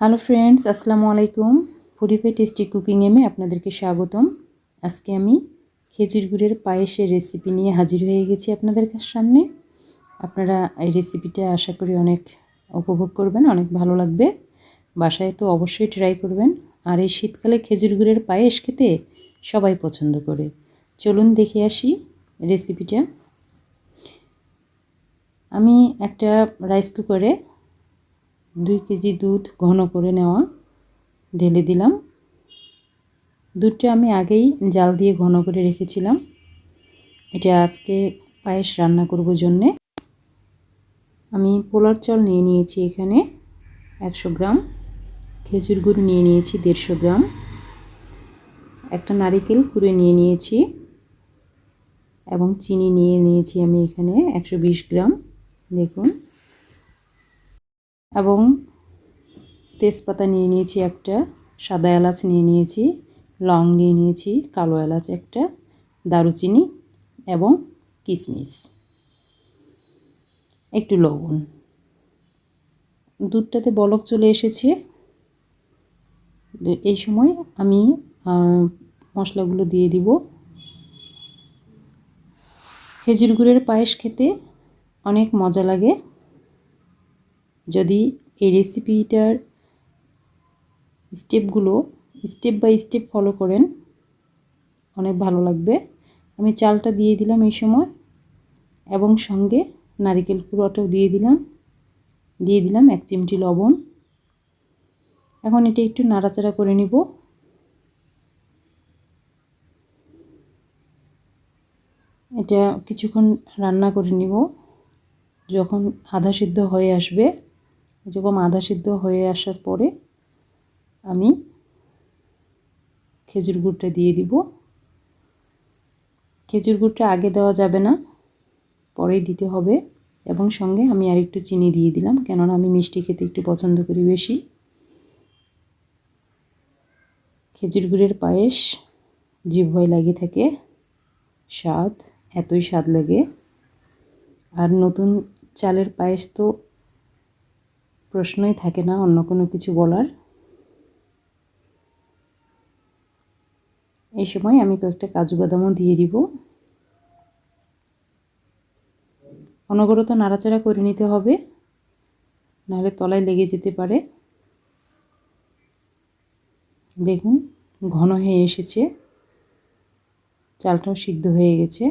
Hello friends আসসালামু আলাইকুম। ফুডিফাই tasty cooking এমে আপনাদেরকে স্বাগতম। আজকে আমি খেজুর গুড়ের পায়েসের রেসিপি নিয়ে হাজির হয়ে গেছি আপনাদের সামনে। আপনারা এই রেসিপিটা আশা করি অনেক উপভোগ করবেন, অনেক ভালো লাগবে। বাসায় তো অবশ্যই ট্রাই করবেন। আর এই শীতকালে খেজুর গুড়ের পায়েস খেতে সবাই পছন্দ করে। চলুন দেখে আসি রেসিপিটা আমি একটা রাইস কুকারে দুই কেজি দুধ ঘন করে নেওয়া ঢেলে দিলাম। দুধটা আমি আগেই জাল দিয়ে ঘন করে রেখেছিলাম। এটা আজকে পায়েস রান্না করব জন্যে। আমি পোলার চল নিয়ে নিয়েছি এখানে একশো গ্রাম, খেজুর গুড় নিয়ে নিয়েছি দেড়শো গ্রাম, একটা নারিকেল কুড়ে নিয়ে নিয়েছি এবং চিনি নিয়ে নিয়েছি আমি এখানে একশো বিশ গ্রাম। দেখুন। এবং তেজপাতা নিয়ে নিয়েছি একটা, সাদা এলাচ নিয়ে নিয়েছি, লং নিয়ে নিয়েছি, কালো এলাচ একটা, দারুচিনি এবং কিশমিশ একটু লবণ। দুধটাতে বলক চলে এসেছে। এই সময় আমি মশলাগুলো দিয়ে দিব। খেজুর গুড়ের পায়েস খেতে অনেক মজা লাগে। যদি এই রেসিপিটার স্টেপগুলো স্টেপ বাই স্টেপ ফলো করেন, অনেক ভালো লাগবে। আমি চালটা দিয়ে দিলাম এই সময় এবং সঙ্গে নারিকেল কুড়োটাও দিয়ে দিলাম। দিয়ে দিলাম এক চিমটি লবণ। এখন এটা একটু নাড়াচাড়া করে নিব। এটা কিছুক্ষণ রান্না করে নিব। যখন আধা সিদ্ধ হয়ে আসবে এরকম আধা সিদ্ধ হয়ে আসার পরে আমি খেজুর গুড়টা দিয়ে দিব। খেজুর গুড়টা আগে দেওয়া যাবে না, পরেই দিতে হবে এবং সঙ্গে আমি আর একটু চিনি দিয়ে দিলাম, কেননা আমি মিষ্টি খেতে একটু পছন্দ করি বেশি। খেজুর গুড়ের পায়েস জিভয় লাগে থাকে, স্বাদ, এতই স্বাদ লাগে। আর নতুন চালের পায়েস তো প্রশ্নই থাকে না, অন্য কোনো কিছু বলার। এই সময় আমি কয়েকটা কাজু বাদামও দিয়ে দিব। অনবরত নাড়াচাড়া করে নিতে হবে, নাহলে তলায় লেগে যেতে পারে। দেখুন, ঘন হয়ে এসেছে। চালটাও সিদ্ধ হয়ে গেছে।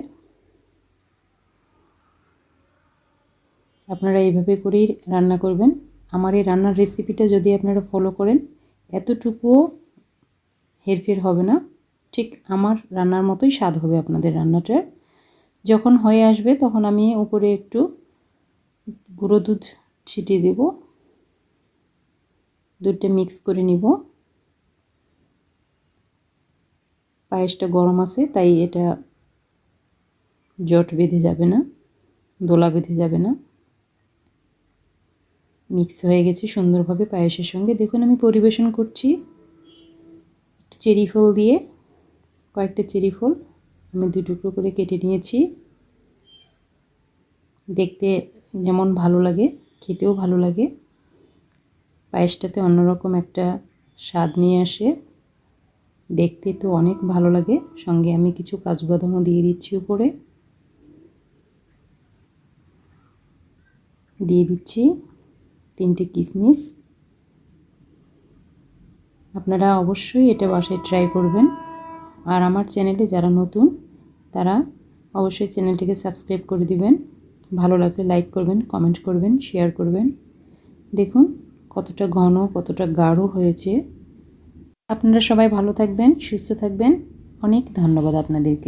আপনারা এইভাবে করেই রান্না করবেন। আমার এই রান্নার রেসিপিটা যদি আপনারা ফলো করেন, এতটুকুও হেরফের হবে না। ঠিক আমার রান্নার মতোই স্বাদ হবে আপনাদের রান্নাটার। যখন হয়ে আসবে তখন আমি উপরে একটু গুঁড়ো দুধ ছিটিয়ে দেব। দুধটা মিক্স করে নিব। পায়েসটা গরম আছে, তাই এটা জট বেঁধে যাবে না, দোলা বেঁধে যাবে না। মিক্স হয়ে গেছে সুন্দরভাবে পায়েসের সঙ্গে। দেখুন, আমি পরিবেশন করছি। চেরি ফল দিয়ে, কয়েকটা চেরি ফল আমি দু টুকরো করে কেটে নিয়েছি। দেখতে যেমন ভালো লাগে, খেতেও ভালো লাগে। পায়েসটাতে অন্যরকম একটা স্বাদ নিয়ে আসে। দেখতে তো অনেক ভালো লাগে। সঙ্গে আমি কিছু কাজু বাদামও দিয়ে দিচ্ছি উপরে। দিয়ে দিচ্ছি। তিনটে কিশমিশ আপনারা অবশ্যই এটা বাসায় ট্রাই করবেন। আর আমার চ্যানেলে যারা নতুন, তারা অবশ্যই চ্যানেলটিকে সাবস্ক্রাইব করে দিবেন। ভালো লাগলে লাইক করবেন কমেন্ট করবেন শেয়ার করবেন। দেখুন কতটা ঘন, কতটা গাঢ় হয়েছে। আপনারা সবাই ভালো থাকবেন, সুস্থ থাকবেন। অনেক ধন্যবাদ আপনাদেরকে।